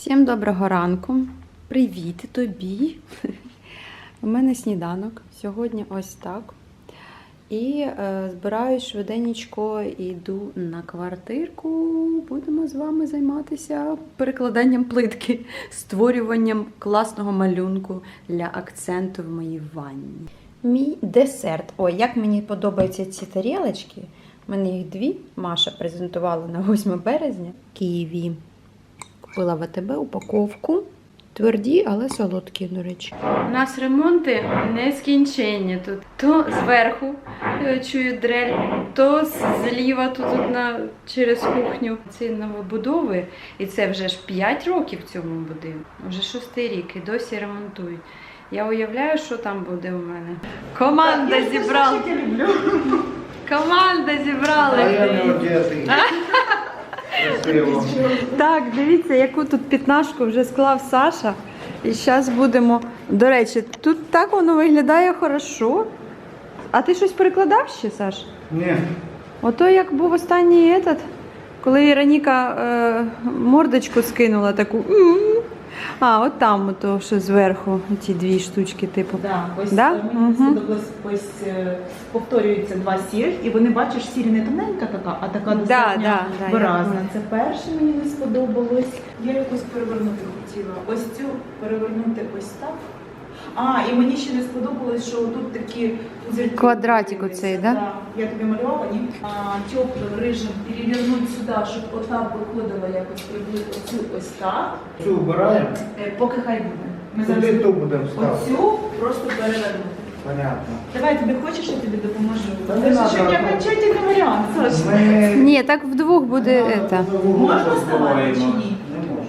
Всім доброго ранку. Привіт тобі. У мене сніданок. Сьогодні ось так. І е, збираюсь швиденечко і йду на квартирку. Будемо з вами займатися перекладанням плитки, створюванням класного малюнку для акценту в моїй ванні. Мій десерт. Ой, як мені подобаються ці тарілочки. У мене їх дві. Маша презентувала на 8 березня в Києві. Купила в АТБ упаковку. Тверді, але солодкі, до речі. У нас ремонти нескінченні тут. То зверху е, чую дрель, то зліва тут одна через кухню. Це новобудови, і це вже ж 5 років в цьому будинку. Вже шостий рік і досі ремонтують. Я уявляю, що там буде у мене. Команда зібрала. Команда зібрала. А я не. Красиво. Так, дивіться, яку тут пітнашку вже склав Саша. І зараз будемо. До речі, тут так воно виглядає хорошо. А ти щось перекладав ще, Саш? Ні. Ото як був останній этот, коли Іраніка е, мордочку скинула таку. А, от там, ото, що зверху, ці дві штучки, типу. Да, ось Да? е, мені Мгм. сподобалось, ось е, повторюються два сірих, і вони бачиш, сірі не тоненька така, а така достатньо да, да, виразна. Це перше мені не сподобалось. Я якось перевернути хотіла. Ось цю перевернути ось так. А, і мені ще не сподобалось, що тут такі пузирки. Квадратик оцей, да? Я тобі малювала, ні? А, теплим рижим перевернути сюди, щоб отак виходило якось приблизно оцю ось так. Цю вбираємо. Е, Поки хай буде. Ми Куди зараз ту будемо ставити? оцю просто перевернути. Понятно. Давай, тобі хочеш, я тобі допоможу? Та не Це надо. ж як окончательний варіант, Саш. Ми Ні, так вдвох буде. это. Можна ставати чи ні? Не можна.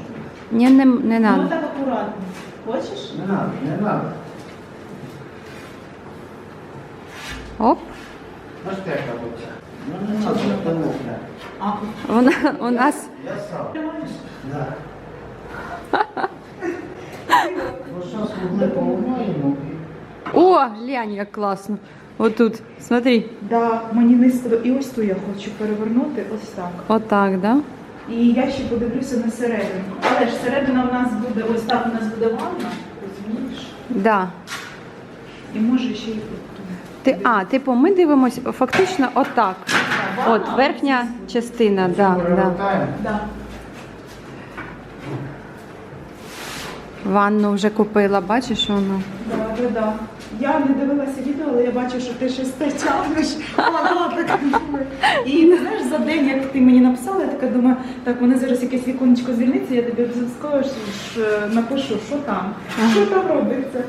Ні, не, не Ну надо. так акуратно. Хочеш? Не надо, не надо. Оп. Знаєш, як робити? Ну не надо, це можна. А, Вона, у нас Я сам. Да. Ну, зараз ми поламаємо. О, глянь, як класно. Отут, смотри. да, мені не сподобалось. І ось ту я хочу перевернути ось так. Отак, да? І я ще подивлюся на середину. Але ж середина в нас буде, ось так у нас буде ванна, розумієш? Да. І може ще й тут. Ти, а, типу, ми дивимося фактично отак. От, верхня частина, да, да. Да. Ванну вже купила, бачиш воно? Да, да, да. Я не дивилася відео, але я бачу, що ти щось те тягнеш. Так. І ти знаєш, за день, як ти мені написала, я така думаю, так, мене зараз якесь віконечко звільниться, я тобі обов'язково ж е, напишу, що там, що там робиться.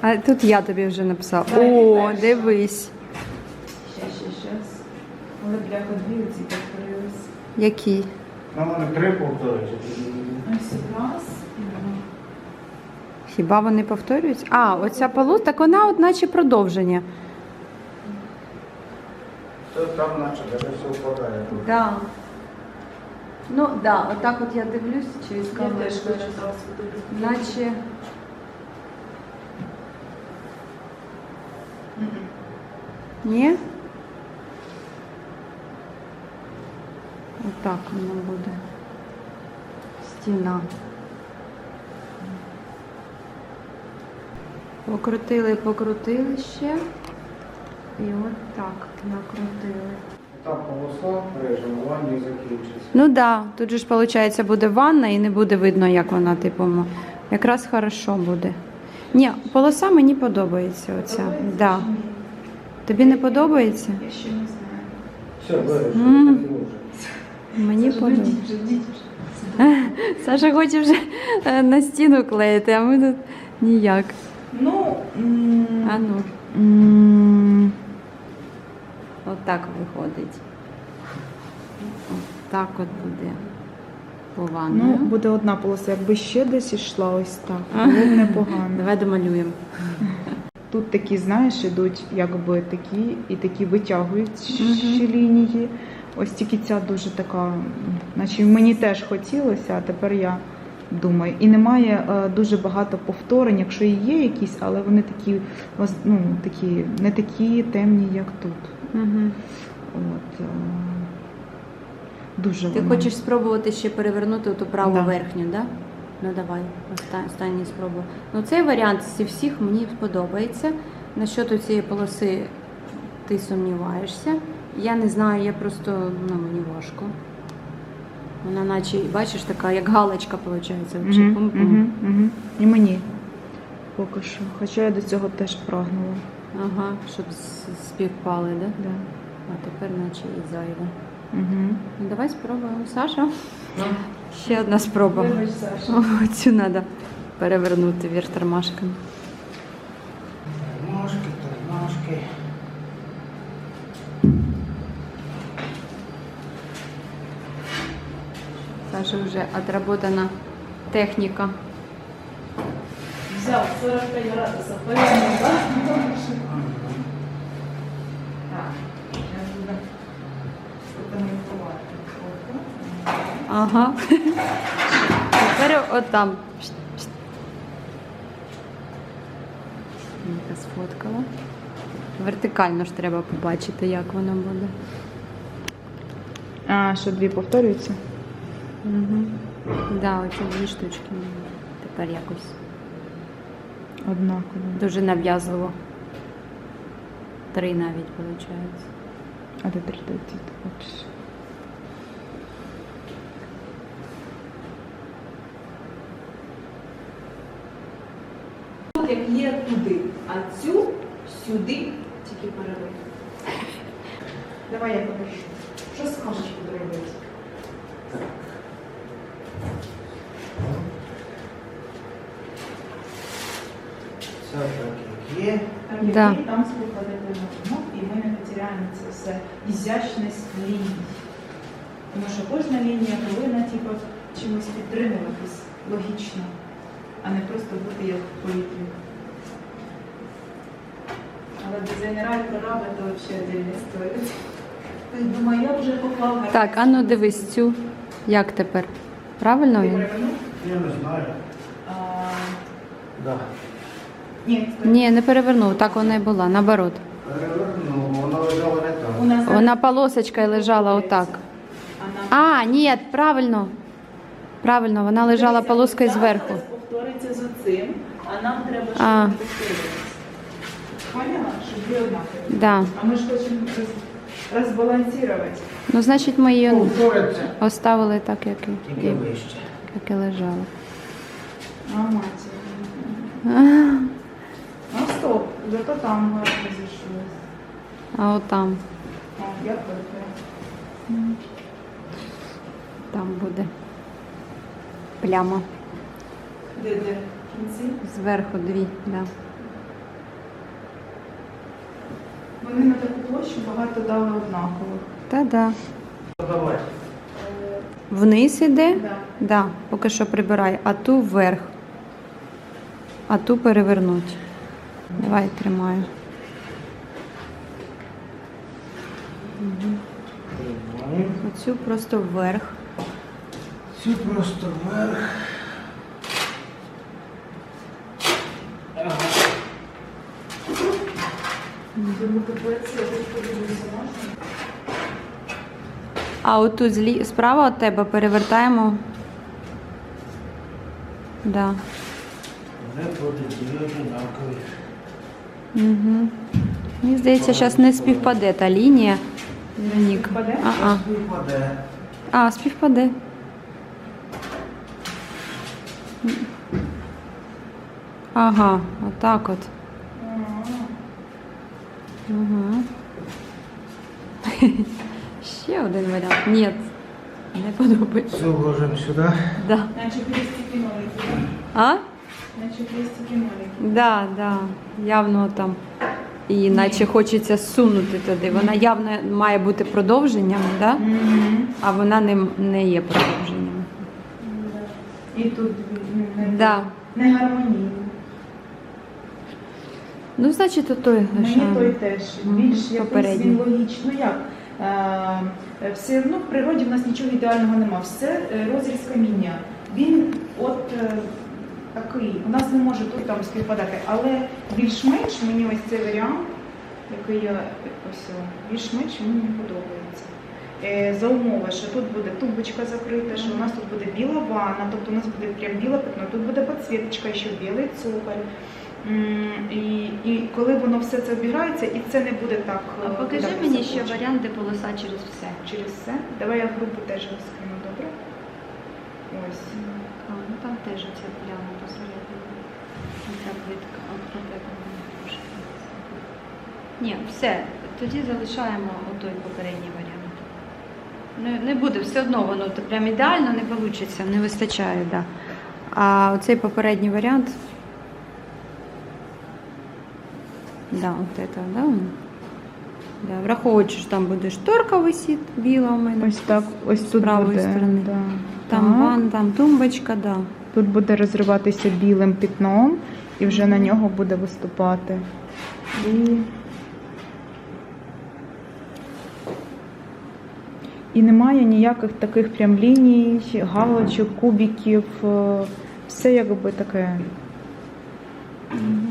А тут я тобі вже написала. Давай, О, перше. дивись. Ще, ще, щас. Але бляха дві оці повторились. Які? Ну, вони три повторюються. Ось раз і два. Хіба вони повторюються? А, оця полу, так вона от наче продовження. Там наче даже все впадає. Да. Ну, да, отак от я дивлюсь через Я камеру. теж подивитися. Наче. Ні? Отак воно буде. Стіна. Покрутили, покрутили ще. І от так накрутили. Там полоса режемо, ванні закінчиться. Ну так, да, тут же ж виходить буде ванна і не буде видно, як вона типу. Якраз хорошо буде. Ні, полоса мені подобається оця. Подобається Да. Тобі не подобається? Я ще не знаю. Все, береш. Може. Мені подобається. Саша хоче вже е, на стіну клеїти, а ми тут ніяк. Ну, А ну. Отак виходить. Отак от буде по ну, буде одна полоса, якби ще десь ішла ось так, було б непогано. Давай домалюємо. Тут такі, знаєш, ідуть якби такі і такі витягують ще лінії. Ось тільки ця дуже така, наче мені теж хотілося, а тепер я думаю. І немає е, дуже багато повторень, якщо і є якісь, але вони такі, ну, такі не такі темні, як тут. Угу. От, е, дуже Ти воно. хочеш спробувати ще перевернути ту праву Да. верхню, так? Да? Ну давай, останній спробу. Ну цей варіант зі всіх мені подобається. Насчет цієї полоси ти сумніваєшся. Я не знаю, я просто ну, мені важко. Вона наче, бачиш, така, як галочка, виходить. пум-пум. угу, угу. І мені поки що. Хоча я до цього теж прагнула. Ага, щоб співпали, да? Да. А тепер наче і зайве. Угу. Ну, давай спробуємо. Саша. Ще одна спроба. Вибач, Саша. О, цю треба перевернути вверх тормашками. Ножки, ножки. Саша вже отработана техніка. Взяв 45 градусів. Порядок, так? Так, зараз буде фотографувати. Ага. Тепер отам. Ніка сфоткала. Вертикально ж треба побачити, як воно буде. А, що дві повторюються? Угу. Да, оці дві штучки. Тепер якось Однаково. дуже нав'язливо. Три навіть виходить. А де 3D тут? От. як є туди, а цю сюди тільки переведи. Давай я покажу. Що скажеш, куди Да. і там на ног, і ми не потеряємо це все. Ізящність ліній. Тому що кожна лінія повинна типу, чимось підтримуватись логічно, а не просто бути як в повітрі. Але дизайнера і прораби то взагалі отдельна історія. Думаю, я вже поклав. Так, а ну дивись цю. Як тепер? Правильно Ти він? Я не знаю. А, Да. Ні. Ні, не перевернув, так вона і була, наоборот. Не там. нас Вона полосочкою лежала отак. А ні, правильно. Правильно, вона лежала полоскою зверху. зараз повториться з оцим, а нам треба, щоб А. Поняла? Щоб однакові. Да. А ми ж хочемо роз- розбалансувати. Ну, значить, ми її Повториться. оставили так, як і, Тільки вище. як і лежала. А мать. Ну стоп, зато там гарно зійшлося. А отам, О, я тільки. там буде пляма. Де, де? В кінці? Зверху дві, да. Вони на таку площу багато дали однакових. Та-да. Давай. Вниз іде, Да. да, поки що прибирай, а ту вверх. А ту перевернуть. Давай тримаю. Тримаю. Оцю просто вверх. Цю просто вверх. Ага. А оту злі... справа від тебе перевертаємо. Да. Будуть дві однакові. Угу. Мені здається, зараз не співпаде та лінія. Веронік. Співпаде? А, Випаде. а. а, співпаде. Ага, отак от. Угу. Ще один варіант. Ні, не подобається. Цю вложимо сюди. Да. Наче крестики маленькі. А? Наче крестики маленькі. Да, да, явно там. І наче хочеться сунути туди. Вона явно має бути продовженням, да? а вона не, не є продовженням. І тут не, не, Да. не гармонійно. Ну, значить, то той Мені той теж Мгм, більш попередній. він логічно. Як? Е, все одно в природі в нас нічого ідеального нема. Все е, розріз каміння. Він от е, такий. У нас не може тут там співпадати. Але більш-менш мені ось цей варіант, який я ось, більш-менш мені подобається. е, за умови, що тут буде тумбочка закрита, що у нас тут буде біла ванна, тобто у нас буде прям біле пятно, тут буде підсвіточка, ще білий цоколь. І, і коли воно все це обіграється, і це не буде так. А е, покажи кидатися мені ще варіант, де полоса через все. через це. Давай я групу теж розкину, добре? Ось. А, ну там теж оця пляма посередині. Оця плитка, от от це мені трошки. Ні, все, тоді залишаємо отой попередній варіант. Не, не буде, все одно воно то прям ідеально не вийде, не вистачає, да. А оцей попередній варіант. Да, от это, да. Да, враховуючи, що там буде шторка висіти біла у мене. Ось так, ось З тут правої буде. сторони. Да. Там Так. ван, там тумбочка, да. Тут буде розриватися білим пітном і вже на нього буде виступати. І, і немає ніяких таких прям ліній, галочок, кубиків. е, Все якби таке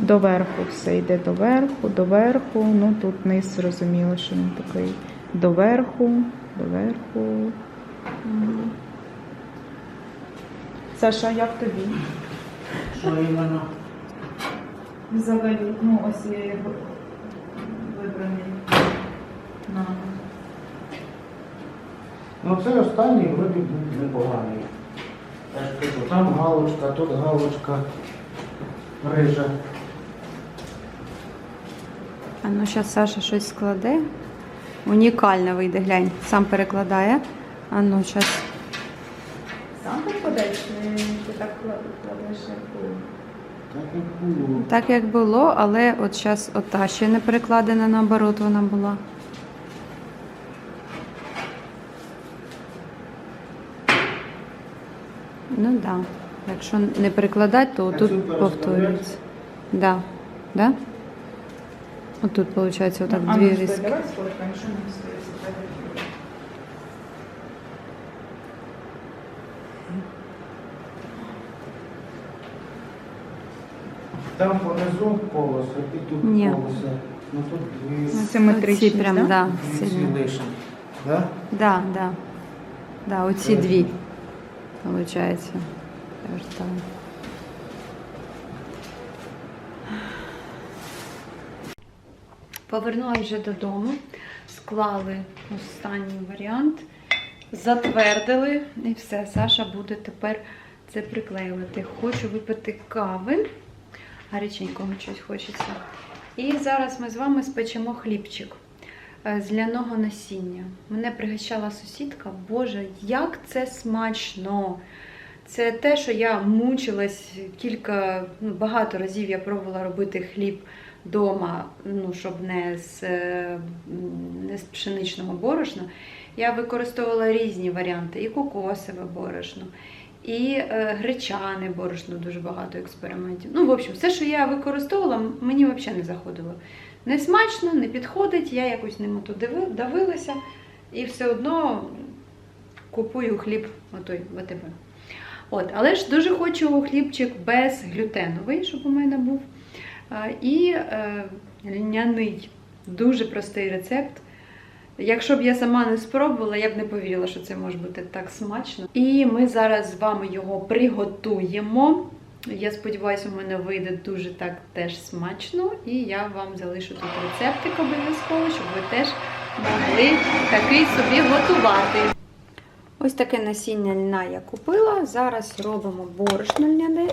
доверху. Все йде доверху, доверху. Ну тут низ зрозуміло, що він такий доверху, доверху. Саша, як тобі? Що іменно? Взагалі, ну ось є вибраний на Ну це останній вроді був непоганий. Я ж кажу, там галочка, тут галочка рижа. А ну зараз Саша щось складе. Унікально вийде, глянь, сам перекладає. А ну зараз. сам покладеш, чи так кладеш як було? Так як було. Так як було, але от зараз ота ще не перекладена, наоборот, вона була. Ну так. Да. Якщо не перекладати, то тут повторюється. Да. Да? Отут, виходить, отак а, дві ну, різки. Там понизу колесо і тут Ні. колесо. Ну тут дві Ну, Симетричні, прям, да? да, дві сильно. лишні. Да? Да, да. Да, оці дві. Получається. Вертаю. Повернулася вже додому, склали останній варіант, затвердили і все. Саша буде тепер це приклеювати. Хочу випити кави. Гаряченького щось хочеться. І зараз ми з вами спечемо хлібчик з ляного насіння. Мене пригощала сусідка. Боже, як це смачно! Це те, що я мучилась кілька, ну, багато разів я пробувала робити хліб вдома, ну, щоб не з, е, не з пшеничного борошна. Я використовувала різні варіанти: і кокосове борошно, і е, гречане борошно, дуже багато експериментів. Ну, в общем, все, що я використовувала, мені взагалі не заходило. Не смачно, не підходить, я якось ним ото давилася і все одно купую хліб отой ВТБ. От, але ж дуже хочу хлібчик безглютеновий, щоб у мене був. І е, льняний, дуже простий рецепт. Якщо б я сама не спробувала, я б не повірила, що це може бути так смачно. І ми зараз з вами його приготуємо. Я сподіваюся, у мене вийде дуже так теж смачно. І я вам залишу тут рецептик обов'язково, щоб ви теж могли такий собі готувати. Ось таке насіння льна я купила. Зараз робимо борошно льняне.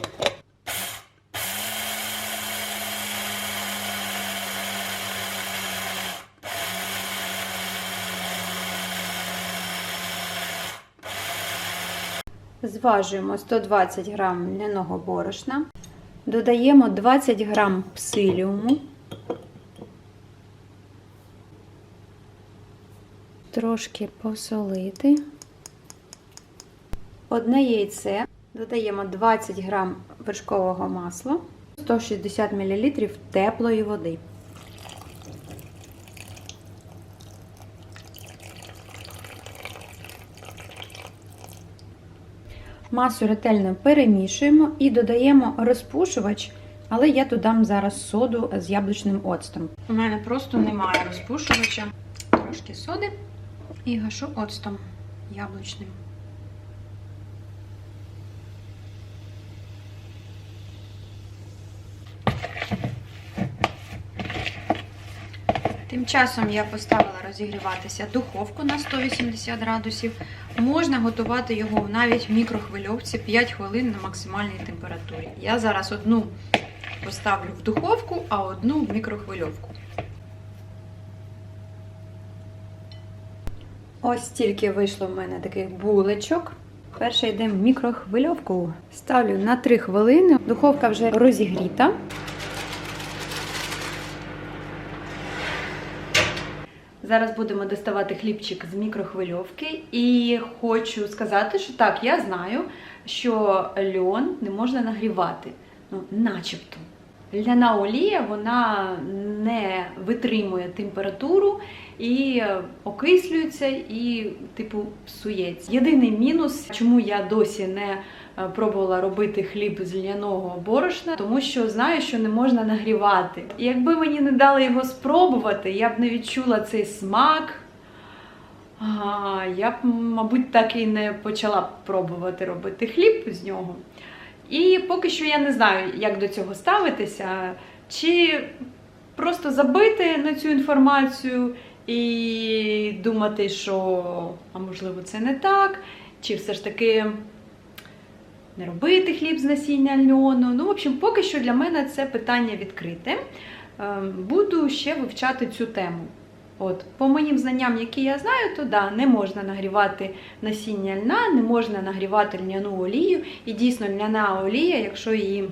Зважуємо 120 грам льняного борошна. Додаємо 20 грам псиліуму. Трошки посолити. Одне яйце. Додаємо 20 грам вершкового масла, 160 мл теплої води. Масу ретельно перемішуємо і додаємо розпушувач, але я додам зараз соду з яблучним оцтом. У мене просто немає розпушувача. Трошки соди. І гашу оцтом яблучним. Тим часом я поставила розігріватися духовку на 180 градусів. Можна готувати його навіть в мікрохвильовці 5 хвилин на максимальній температурі. Я зараз одну поставлю в духовку, а одну в мікрохвильовку. Ось стільки вийшло в мене таких булочок. Перше йдемо в мікрохвильовку. Ставлю на 3 хвилини. Духовка вже розігріта. Зараз будемо доставати хлібчик з мікрохвильовки. І хочу сказати, що так, я знаю, що льон не можна нагрівати. Ну, начебто. Ляна олія вона не витримує температуру і окислюється, і, типу, псується. Єдиний мінус, чому я досі не е, пробувала робити хліб з льняного борошна, тому що знаю, що не можна нагрівати. І якби мені не дали його спробувати, я б не відчула цей смак. А, я б, мабуть, так і не почала пробувати робити хліб з нього. І поки що я не знаю, як до цього ставитися, чи просто забити на цю інформацію і думати, що, а можливо, це не так, чи все ж таки не робити хліб з насіння льону. Ну, в общем, поки що для мене це питання відкрите. Ем, Буду ще вивчати цю тему. От, по моїм знанням, які я знаю, то да, не можна нагрівати насіння льна, не можна нагрівати льняну олію. І дійсно льняна олія, якщо її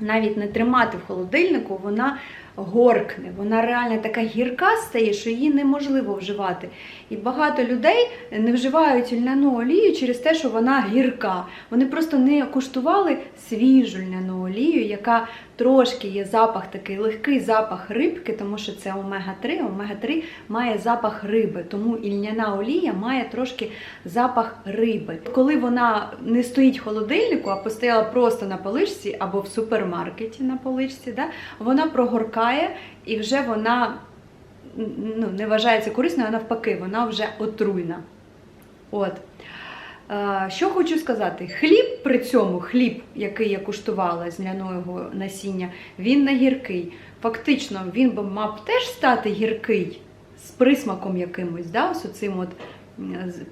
навіть не тримати в холодильнику, вона горкне, вона реально така гірка стає, що її неможливо вживати. І багато людей не вживають льняну олію через те, що вона гірка. Вони просто не куштували свіжу льняну олію, яка трошки є запах, такий легкий запах рибки, тому що це омега-3. Омега-3 має запах риби, тому і льняна олія має трошки запах риби. Коли вона не стоїть в холодильнику, а постояла просто на поличці або в супермаркеті на поличці, да, вона прогоркає і вже вона ну, не вважається корисною, а навпаки, вона вже отруйна. От. Що хочу сказати, хліб при цьому, хліб, який я куштувала з ляного насіння, він не гіркий. Фактично, він би мав теж стати гіркий з присмаком якимось, да, ось оцим от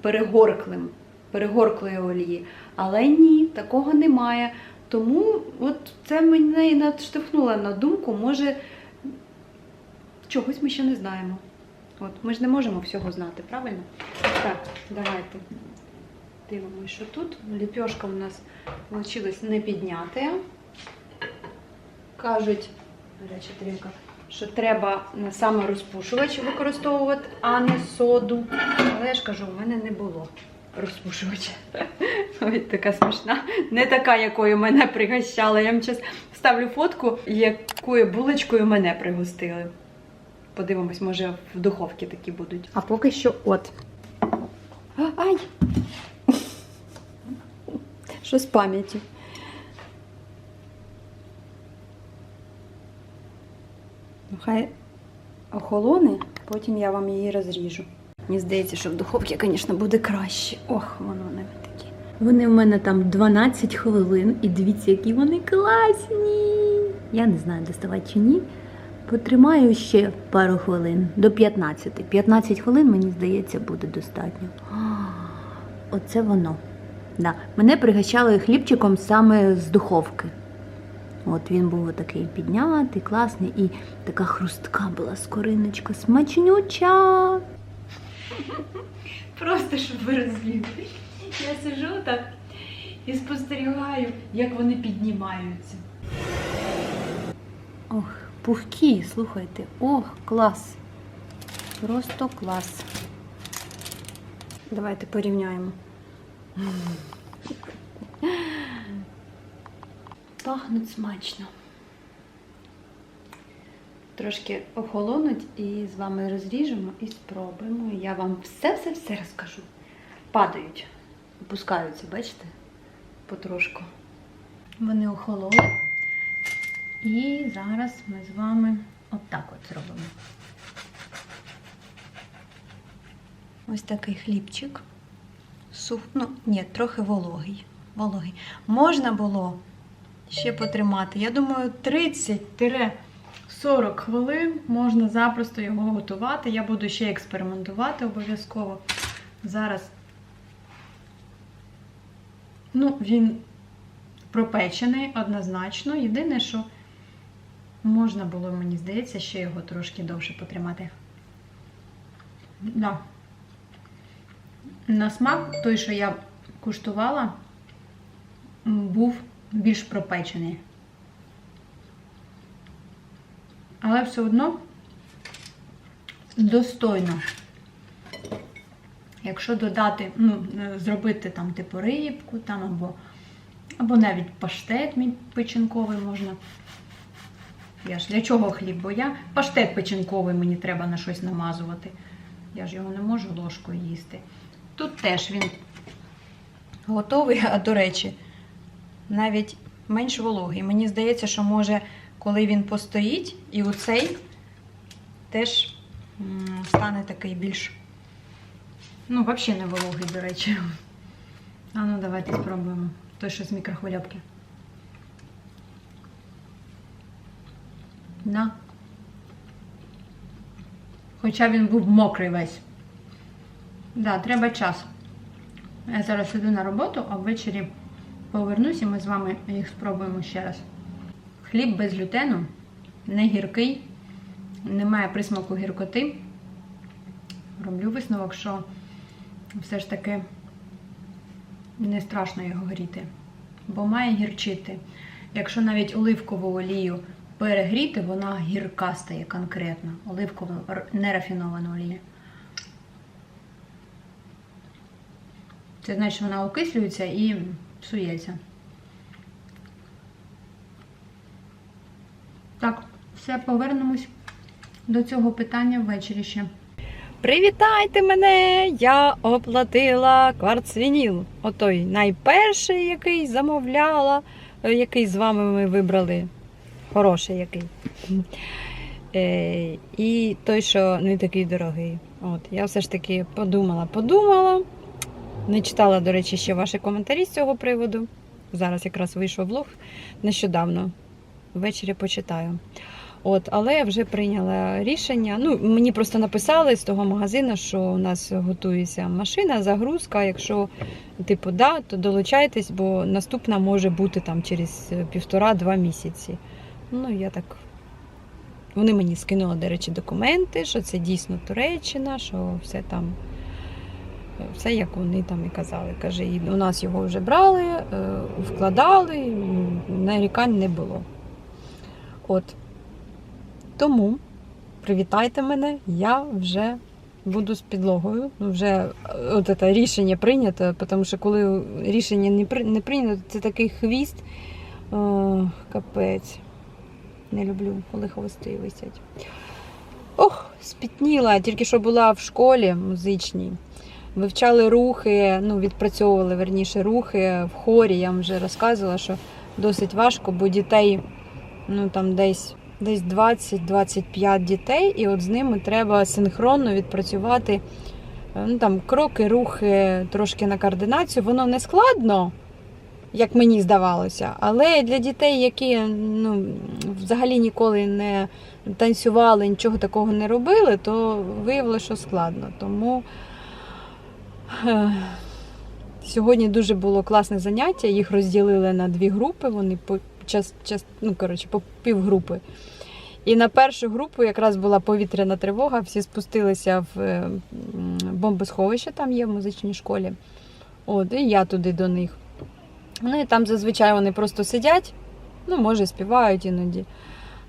перегорклим, перегорклої олії. Але ні, такого немає. Тому от це мене і наштовхнуло на думку, може, чогось ми ще не знаємо. От, ми ж не можемо всього знати, правильно? Так, давайте. Дивимося, що тут. Ліпьошка у нас вийшла не підняти. Кажуть, гаряча тарілка, що треба саме розпушувач використовувати, а не соду. Але я ж кажу, в мене не було розпушувача. Ой, така смішна. Не така, якою мене пригощали. Я вам зараз ставлю фотку, якою булочкою мене пригостили. Подивимось, може в духовці такі будуть. А поки що от. А, Ай! Що з пам'яті? Ну, хай охолоне, потім я вам її розріжу. Мені здається, що в духовці, звісно, буде краще. Ох, воно навіть такі. Вони в мене там 12 хвилин, і дивіться, які вони класні. Я не знаю, доставати чи ні. Потримаю ще пару хвилин до 15. 15 хвилин, мені здається, буде достатньо. Оце воно. Да. Мене пригощали хлібчиком саме з духовки. От він був такий піднятий, класний, і така хрустка була скориночка, смачнюча. Просто щоб ви розуміли. Я сижу так і спостерігаю, як вони піднімаються. Ох, пухкі, слухайте. Ох, клас. Просто клас. Давайте порівняємо. Пахнуть смачно. Трошки охолонуть і з вами розріжемо і спробуємо. Я вам все-все-все розкажу. Падають, опускаються, бачите? Потрошку. Вони охололи. І зараз ми з вами отак от зробимо. Ось такий хлібчик. Сух, ну, ні, трохи вологий. вологий. Можна було ще потримати. Я думаю, 30-40 хвилин можна запросто його готувати. Я буду ще експериментувати обов'язково. Зараз. Ну, він пропечений однозначно. Єдине, що можна було, мені здається, ще його трошки довше потримати. Да. На смак той, що я куштувала, був більш пропечений. Але все одно достойно. Якщо додати, ну, е, зробити там типу рибку, там або, або навіть паштет печінковий можна. Я ж для чого хліб? Бо я паштет печінковий мені треба на щось намазувати. Я ж його не можу ложкою їсти. Тут теж він готовий, а до речі, навіть менш вологий. Мені здається, що може, коли він постоїть, і оцей теж стане такий більш. Ну, взагалі не вологий, до речі. А ну, давайте спробуємо. Той, що з мікрохвильовки. На. Хоча він був мокрий весь. Да, треба час. Я зараз іду на роботу, а ввечері повернусь і ми з вами їх спробуємо ще раз. Хліб без глютену, не гіркий, немає присмаку гіркоти. Роблю висновок, що все ж таки не страшно його гріти, бо має гірчити. Якщо навіть оливкову олію перегріти, вона гірка стає конкретно. Оливкову р- нерафіновану олію. Це значить, вона окислюється і псується. Так, все, повернемось до цього питання ввечері ще. Привітайте мене! Я оплатила кварцвініл. Отой найперший, який замовляла, е, який з вами ми вибрали. Хороший який. Е, і той, що не такий дорогий. От, я все ж таки подумала, подумала. Не читала, до речі, ще ваші коментарі з цього приводу. Зараз якраз вийшов влог нещодавно. Ввечері почитаю. От, але я вже прийняла рішення. Ну, мені просто написали з того магазину, що у нас готується машина, загрузка. Якщо типу да, то долучайтесь, бо наступна може бути там через півтора-два місяці. Ну, я так. Вони мені скинули, до речі, документи, що це дійсно Туреччина, що все там, все як вони там і казали. Каже, і у нас його вже брали, е, вкладали, нарікань не було. От. Тому привітайте мене, я вже буду з підлогою. Ну, вже е, от це рішення прийнято, тому що коли рішення не прийнято, це такий хвіст. О, капець. Не люблю, коли хвости висять. Ох, спітніла. Тільки що була в школі музичній. Вивчали рухи, ну, відпрацьовували верніше рухи в хорі. Я вам вже розказувала, що досить важко, бо дітей ну, там десь, десь 20-25 дітей, і от з ними треба синхронно відпрацювати е, ну, там, кроки, рухи, трошки на координацію. Воно не складно, як мені здавалося, але для дітей, які ну, взагалі ніколи не танцювали, нічого такого не робили, то виявилося, що складно. Тому е, сьогодні дуже було класне заняття. Їх розділили на дві групи. Вони по час, час, ну, коротше, по півгрупи. І на першу групу якраз була повітряна тривога, всі спустилися в е, бомбосховище, там є в музичній школі. От, і я туди до них. Ну і там зазвичай вони просто сидять, ну, може, співають іноді.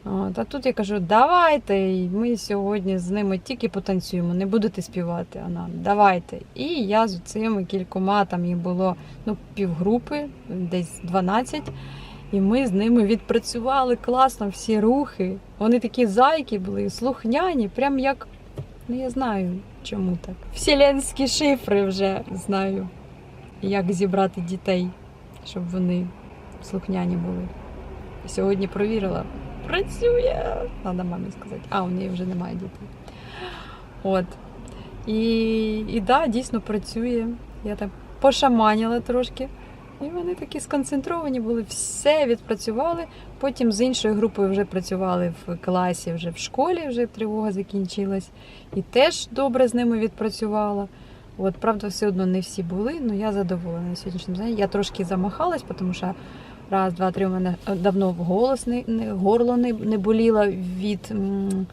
От, а тут я кажу, давайте, і ми сьогодні з ними тільки потанцюємо, не будете співати. Вона, давайте. І я з цими кількома, там їх було ну, півгрупи, десь 12. І ми з ними відпрацювали класно всі рухи. Вони такі зайки були, слухняні, прям як, ну я знаю, чому так. Вселенські шифри вже знаю, як зібрати дітей, щоб вони слухняні були. Сьогодні провірила. Працює! Треба мамі сказати. А, у неї вже немає дітей. От. І, і да, дійсно працює. Я так пошаманіла трошки. І вони такі сконцентровані були, все відпрацювали. Потім з іншою групою вже працювали в класі, вже в школі, вже тривога закінчилась. І теж добре з ними відпрацювала. От, правда, все одно не всі були, але я задоволена сьогоднішнім днем. Я трошки замахалась, тому що раз, два, три у мене е, давно голос не, не горло не, не боліло від м,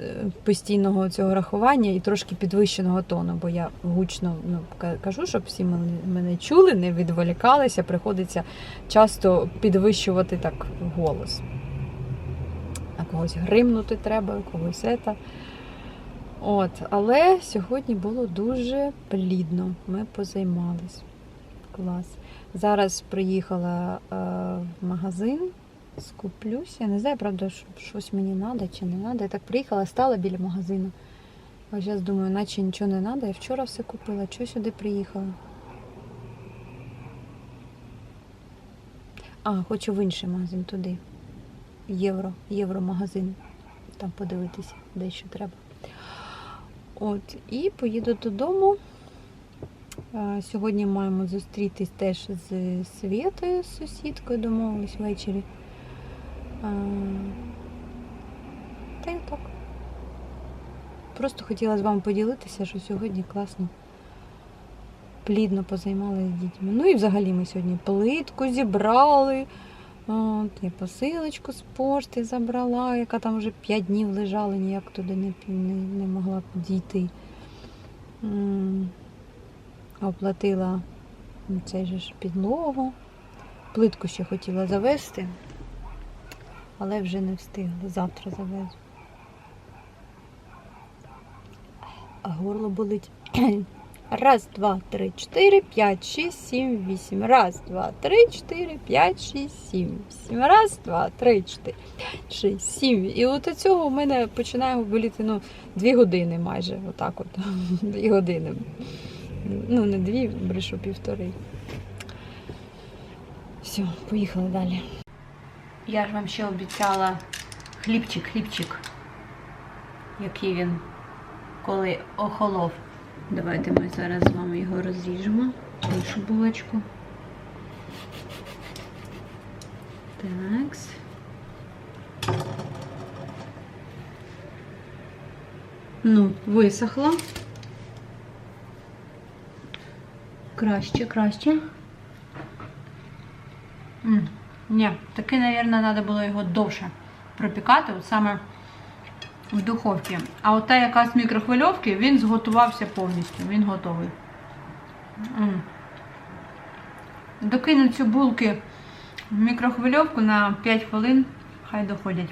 е, постійного цього рахування і трошки підвищеного тону, бо я гучно ну, кажу, щоб всі мене, чули, не відволікалися, приходиться часто підвищувати так голос. А когось гримнути треба, когось ета. От, але сьогодні було дуже плідно. Ми позаймались. Клас. Зараз приїхала е, в магазин, скуплюсь. Я не знаю, правда, що щось мені треба чи не треба. Я так приїхала, стала біля магазину. А зараз думаю, наче нічого не треба. Я вчора все купила. Чого сюди приїхала? А, хочу в інший магазин туди. Євро, євромагазин. Там подивитися, де що треба. От, і поїду додому. Сьогодні маємо зустрітись теж з Світою, з сусідкою, домовились ввечері. Та й так. Просто хотіла з вами поділитися, що сьогодні класно, плідно позаймалися з дітьми. Ну і взагалі ми сьогодні плитку зібрали. От, я посилочку з пошти забрала, яка там вже 5 днів лежала, ніяк туди не, не, не могла дійти. Оплатила цей же ж підлогу. Плитку ще хотіла завести, але вже не встигла. Завтра завезу. А горло болить. Раз, два, три, чотири, п'ять, шість, сім, вісім. Раз, два, три, чотири, п'ять, шість, сім, вісім. Раз, два, три, чотири, п'ять, шість, сім. І от у цього в мене починає боліти ну, дві години майже. Отак от. Дві години. Ну, не дві, брешу півтори. Все, поїхали далі. Я ж вам ще обіцяла хлібчик, хлібчик. Який він, коли охолов. Давайте ми зараз з вами його розріжемо. Іншу булочку. Такс. Ну, висохло. Краще, краще. Ні, таки, мабуть, треба було його довше пропікати, от саме в духовці. А от та яка з мікрохвильовки, він зготувався повністю, він готовий. М. Докину цю булки в мікрохвильовку на 5 хвилин, хай доходять.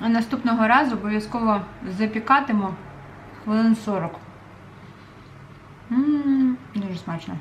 А наступного разу обов'язково запікатиму хвилин 40. М, Дуже смачно.